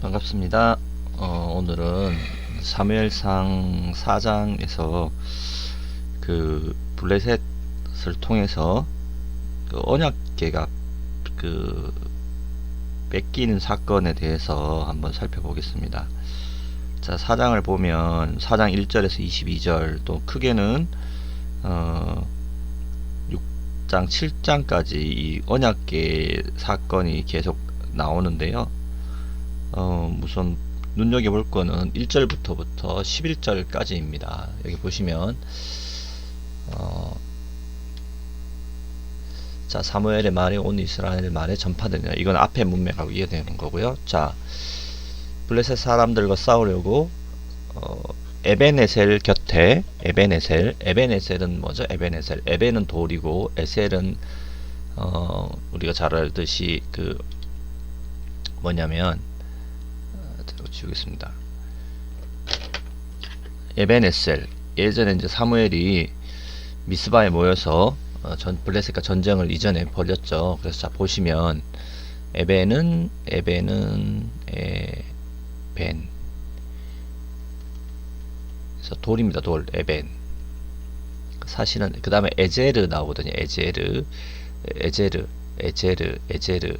반갑습니다. 어, 오늘은 사무엘상 4장에서 그 블레셋을 통해서 그 언약계가 그 뺏기는 사건에 대해서 한번 살펴보겠습니다. 자, 4장을 보면 4장 1절에서 22절 또 크게는 어 6장 7장까지 이 언약계 사건이 계속 나오는데요. 어, 우선 눈여겨볼 거는 1절부터부터 11절까지입니다. 여기 보시면 어, 자 사무엘의 말에 온 이스라엘 말에 전파되냐 이건 앞에 문맥하고 이해되는 거고요. 자 블레셋 사람들과 싸우려고 어, 에베네셀 곁에 에베네셀 에베네셀은 뭐죠? 에베네셀 에베는 돌이고 에셀은 어, 우리가 잘 알듯이 그 뭐냐면 제가 지우겠습니다. 에베네셀 예전에 이제 사무엘이 미스바에 모여서 어, 전 블레셋과 전쟁을 이전에 벌였죠. 그래서 자 보시면 에베는 에베는 에벤 그래서 돌입니다. 돌 에벤 사실은 그 다음에 에제르 나오거든요. 에제르 에제르 에제르 에제르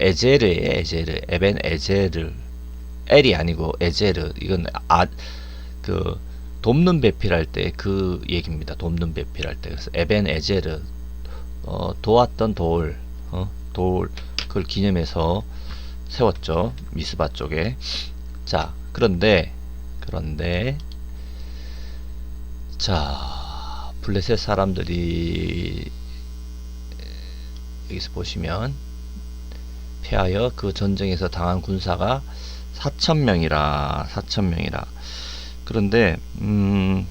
에제르의 에제르 에벤 에제르 엘이 아니고 에제르 이건 아 그 돕는 배필할 때 그 얘기입니다. 돕는 배필할 때 그래서 에벤 에제르 어, 도왔던 돌, 어, 돌 그걸 기념해서 세웠죠 미스바 쪽에. 자 그런데 그런데 자 블레셋 사람들이 여기서 보시면 패하여 그 전쟁에서 당한 군사가 4천 명이라 4천 명이라 그런데 음,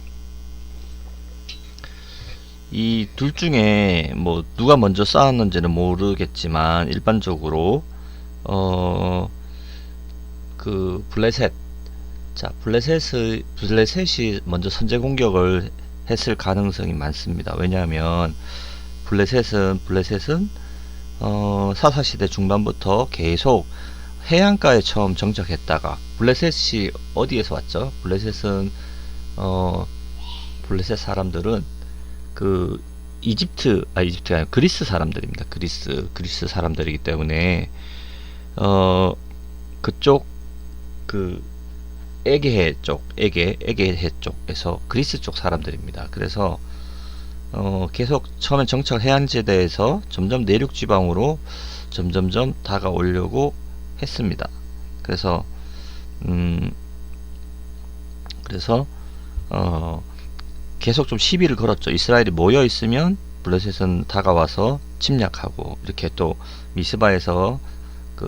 이 둘 중에 뭐 누가 먼저 싸웠는지는 모르겠지만 일반적으로 어 그 블레셋 자 블레셋의 블레셋이 먼저 선제 공격을 했을 가능성이 많습니다. 왜냐하면 블레셋은 블레셋은 어, 사사시대 중반부터 계속 해안가에 처음 정착했다가 블레셋이 어디에서 왔죠? 블레셋은 어 블레셋 사람들은 그 이집트 아 이집트가 아니라 그리스 사람들입니다. 그리스 그리스 사람들이기 때문에 어 그쪽 그 에게해 쪽 에게 에게해 쪽에서 그리스 쪽 사람들입니다. 그래서 어 계속 처음에 정착 해안지대에서 점점 내륙 지방으로 점점점 다가오려고 했습니다. 그래서 음 그래서 어 계속 좀 시비를 걸었죠. 이스라엘이 모여 있으면 블레셋은 다가와서 침략하고 이렇게 또 미스바에서 그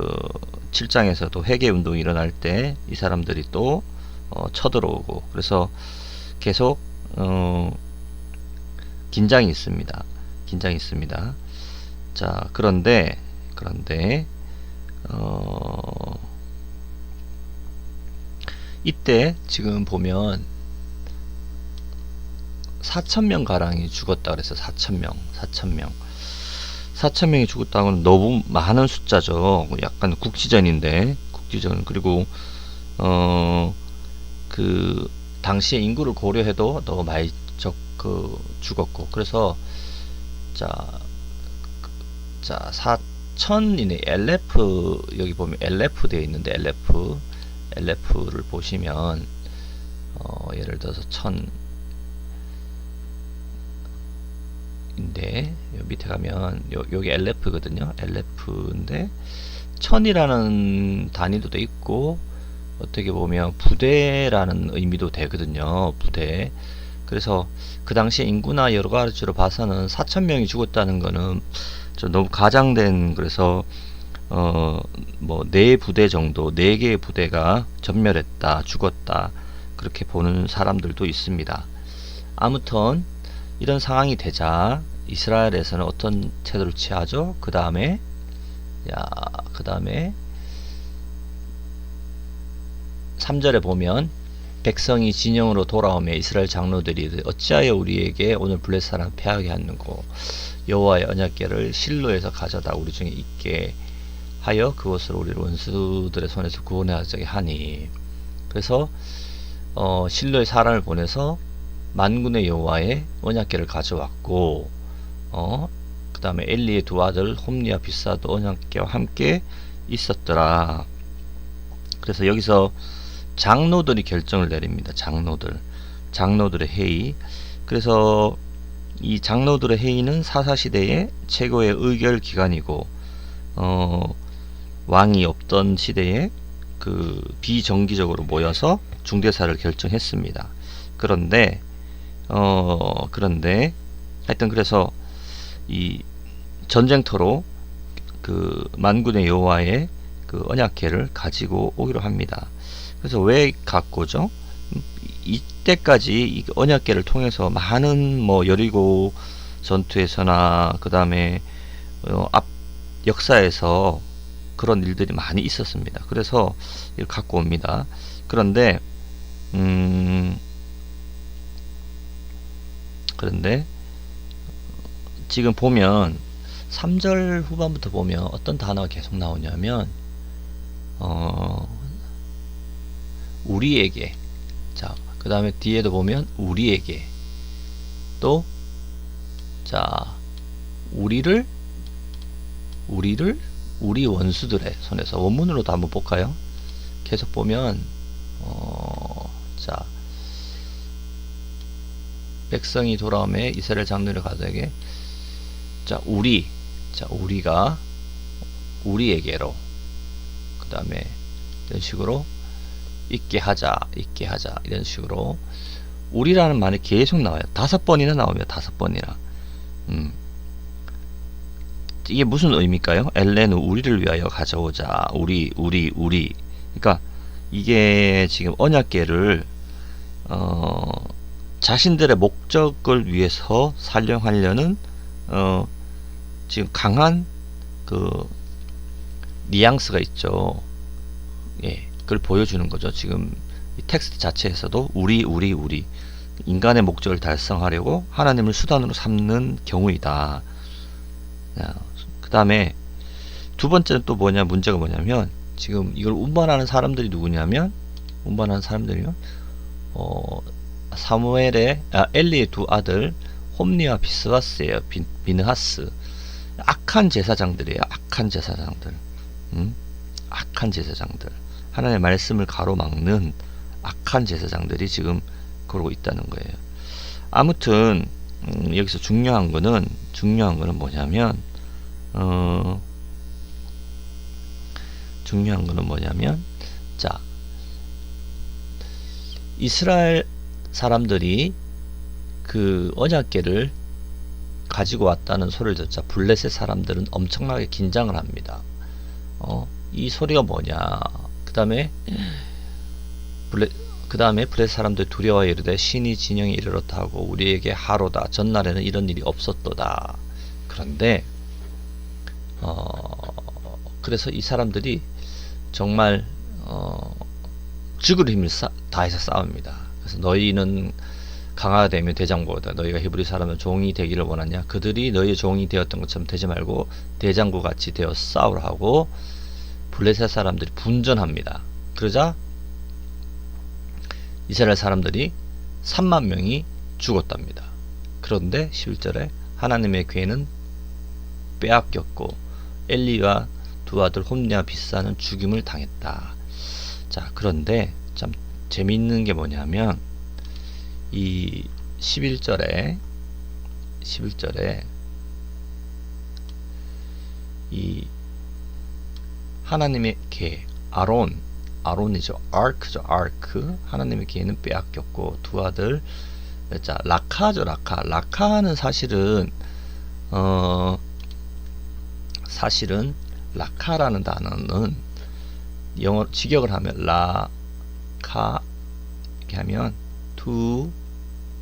7장에서도 회개 운동이 일어날 때 이 사람들이 또 어, 쳐들어오고 그래서 계속 어 긴장이 있습니다. 긴장이 있습니다. 자, 그런데 그런데 어, 이때 지금 보면 4천명 가량이 죽었다 그래서 4천명 4천명. 4천명이 죽었다고는 너무 많은 숫자죠. 약간 국지전인데 국지전. 그리고 어 그 당시의 인구를 고려해도 너무 많이 적, 그 죽었고. 그래서 자, 그, 자, 4 천이네. LF, 여기 보면 LF 되어 있는데, LF, LF를 보시면, 어, 예를 들어서 1000, 인데, 요 밑에 가면, 요, 여기 LF거든요. LF인데, 1000이라는 단위도 돼 있고, 어떻게 보면 부대라는 의미도 되거든요. 부대. 그래서 그 당시 인구나 여러 가지로 봐서는 4천 명이 죽었다는 거는 좀 너무 가장된 그래서 어 뭐 네 부대 정도 네 개의 부대가 전멸했다 죽었다 그렇게 보는 사람들도 있습니다. 아무튼 이런 상황이 되자 이스라엘에서는 어떤 태도를 취하죠? 그 다음에 야그 다음에 3절에 보면 백성이 진영으로 돌아오며 이스라엘 장로들이 어찌하여 우리에게 오늘 블레셋 사람 패하게 하는고 여호와의 언약궤를 실로에서 가져다 우리 중에 있게 하여 그것을 우리 원수들의 손에서 구원하게 하니 그래서 어, 실로의 사람을 보내서 만군의 여호와의 언약궤를 가져왔고 어, 그 다음에 엘리의 두 아들 홈리와 비사도 언약궤와 함께 있었더라. 그래서 여기서 장로들이 결정을 내립니다. 장로들. 장로들의 회의. 그래서 이 장로들의 회의는 사사시대의 최고의 의결 기관이고, 어, 왕이 없던 시대에 그 비정기적으로 모여서 중대사를 결정했습니다. 그런데, 어, 그런데, 하여튼 그래서 이 전쟁터로 그 만군의 여호와의 그 언약궤를 가지고 오기로 합니다. 그래서 왜 갖고 오죠? 이때까지 이 언약궤를 통해서 많은 뭐 여리고 전투에서나 그 다음에 어, 앞 역사에서 그런 일들이 많이 있었습니다. 그래서 이걸 갖고 옵니다. 그런데 음 그런데 지금 보면 3절 후반부터 보면 어떤 단어가 계속 나오냐면 어 우리에게 자, 그 다음에 뒤에도 보면 우리에게 또 자, 우리를 우리를 우리 원수들의 손에서 원문으로도 한번 볼까요? 계속 보면 어, 자 백성이 돌아오매 이스라엘 장로를 가져에게 자 우리 자 우리가 우리에게로 그 다음에 이런 식으로 있게 하자 있게 하자 이런 식으로 우리라는 말이 계속 나와요 다섯 번이나 나오면 다섯 번이나 음. 이게 무슨 의미일까요? 엘레는 우리를 위하여 가져오자 우리 우리 우리 그러니까 이게 지금 언약계를 어, 자신들의 목적을 위해서 사용하려는 어, 지금 강한 그 뉘앙스가 있죠. 예, 그걸 보여주는 거죠. 지금 이 텍스트 자체에서도 우리, 우리, 우리 인간의 목적을 달성하려고 하나님을 수단으로 삼는 경우이다. 그 다음에 두 번째는 또 뭐냐 문제가 뭐냐면 지금 이걸 운반하는 사람들이 누구냐면 운반하는 사람들이요. 어, 사무엘의 아, 엘리의 두 아들 홈리와 비스와스예요. 비, 비느하스. 악한 제사장들이에요. 악한 제사장들. 음? 악한 제사장들. 하나님의 말씀을 가로막는 악한 제사장들이 지금 그러고 있다는 거예요. 아무튼 음, 여기서 중요한 거는 중요한 거는 뭐냐면 어, 중요한 거는 뭐냐면 자 이스라엘 사람들이 그 언약계를 가지고 왔다는 소리를 듣자 블레셋 사람들은 엄청나게 긴장을 합니다. 어, 이 소리가 뭐냐? 그 다음에 블레 그 다음에 블레셋 사람들 두려워 이르되 신이 진영에 이르렀다 하고 우리에게 하로다 전날에는 이런 일이 없었도다. 그런데 어, 그래서 이 사람들이 정말 어, 죽을 힘을 싸, 다해서 싸웁니다. 그래서 너희는 강화가 되면 대장부다. 너희가 히브리 사람은 종이 되기를 원하냐? 그들이 너희의 종이 되었던 것처럼 되지 말고 대장부 같이 되어 싸우라 하고 블레셋 사람들이 분전합니다. 그러자 이스라엘 사람들이 3만 명이 죽었답니다. 그런데 11절에 하나님의 괴는 빼앗겼고 엘리와 두 아들 홈리와 비사는 죽임을 당했다. 자, 그런데 참 재미있는 게 뭐냐면 이 11절에 11절에 이 하나님의 개 아론 아론이죠 아크죠 아크 하나님의 개는 빼앗겼고 두 아들 자 라카죠 라카 라카는 사실은 어 사실은 라카라는 단어는 영어 직역을 하면 라카 이렇게 하면 to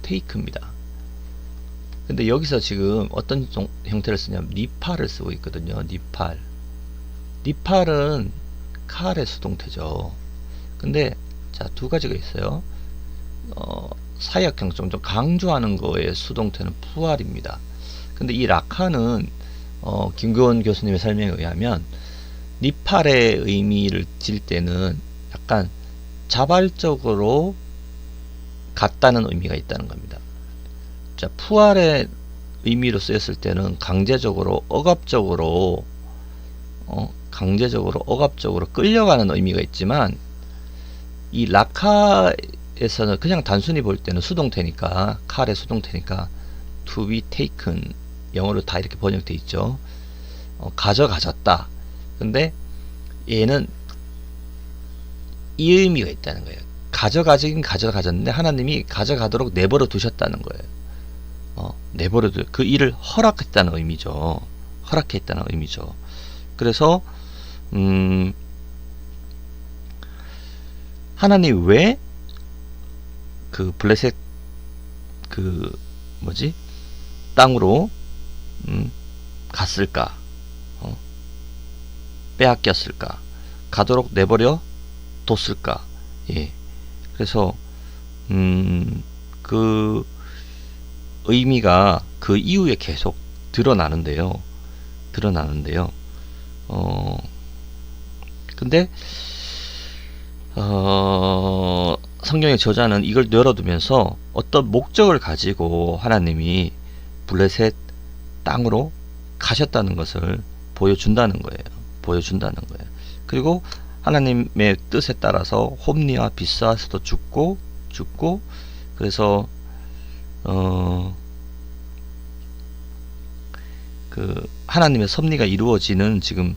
take입니다. 근데 여기서 지금 어떤 종, 형태를 쓰냐면 니팔을 쓰고 있거든요. 니팔. 니팔은 칼의 수동태죠. 근데 자, 두 가지가 있어요. 어, 사역형 좀, 좀 강조하는 거의 수동태는 푸알입니다. 근데 이 라카는 어, 김교원 교수님의 설명에 의하면 니팔의 의미를 질 때는 약간 자발적으로 갔다는 의미가 있다는 겁니다. 자, 푸알의 의미로 쓰였을 때는 강제적으로 억압적으로 어, 강제적으로 억압적으로 끌려가는 의미가 있지만 이 라카에서는 그냥 단순히 볼 때는 수동태니까 칼의 수동태니까 to be taken 영어로 다 이렇게 번역돼 있죠. 어, 가져가졌다. 근데 얘는 이 의미가 있다는 거예요. 가져가긴 가져가졌는데 하나님이 가져가도록 내버려 두셨다는 거예요. 어, 내버려 두, 그 일을 허락했다는 의미죠. 허락했다는 의미죠. 그래서 음, 하나님 왜 그 블레셋 그 뭐지 땅으로 음, 갔을까? 어, 빼앗겼을까? 가도록 내버려 뒀을까? 예. 그래서 음, 그 의미가 그 이후에 계속 드러나는데요. 드러나는데요. 어, 근데, 어, 성경의 저자는 이걸 열어두면서 어떤 목적을 가지고 하나님이 블레셋 땅으로 가셨다는 것을 보여준다는 거예요. 보여준다는 거예요. 그리고 하나님의 뜻에 따라서 홈리와 비스아스도 죽고 죽고 그래서 어, 그 하나님의 섭리가 이루어지는 지금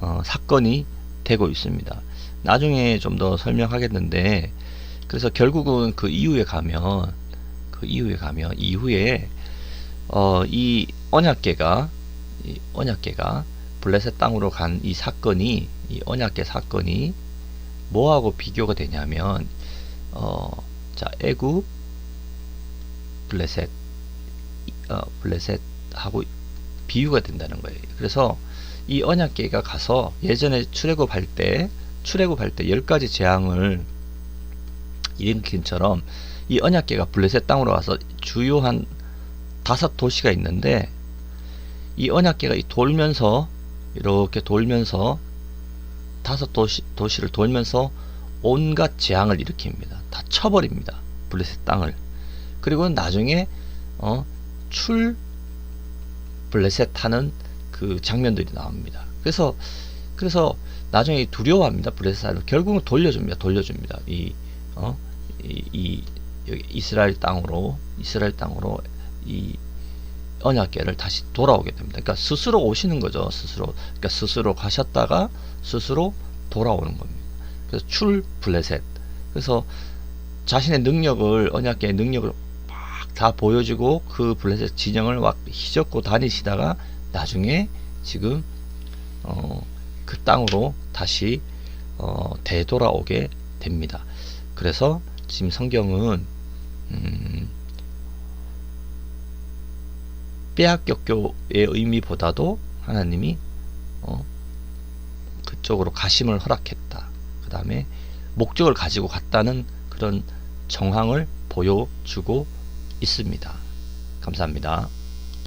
어, 사건이 되고 있습니다. 나중에 좀 더 설명하겠는데 그래서 결국은 그 이후에 가면 그 이후에 가면 이후에 어, 이 언약계가 이 언약계가 블레셋 땅으로 간 이 사건이 이 언약계 사건이 뭐하고 비교가 되냐면 어, 자 애굽 블레셋 어, 블레셋하고 비유가 된다는 거예요. 그래서 이 언약계가 가서 예전에 출애굽할 때 출애굽할 때열 가지 재앙을 일으킨처럼 이 언약계가 블레셋 땅으로 와서 주요한 다섯 도시가 있는데 이 언약계가 이 돌면서 이렇게 돌면서 다섯 도시 도시를 돌면서 온갖 재앙을 일으킵니다. 다 쳐버립니다. 블레셋 땅을. 그리고 나중에 어, 출 블레셋 하는 그 장면들이 나옵니다. 그래서 그래서 나중에 두려워합니다. 블레셋을 결국은 돌려줍니다. 돌려줍니다. 이 어, 이, 이 이스라엘 땅으로 이스라엘 땅으로 이 언약궤를 다시 돌아오게 됩니다. 그러니까 스스로 오시는 거죠. 스스로 그러니까 스스로 가셨다가 스스로 돌아오는 겁니다. 그래서 출 블레셋. 그래서 자신의 능력을 언약궤의 능력을 막 다 보여주고 그 블레셋 진영을 막 휘젓고 다니시다가 나중에 지금 어, 그 땅으로 다시 어, 되돌아오게 됩니다. 그래서 지금 성경은 음, 빼앗겼교의 의미보다도 하나님이 어, 그쪽으로 가심을 허락했다. 그 다음에 목적을 가지고 갔다는 그런 정황을 보여주고 있습니다. 감사합니다.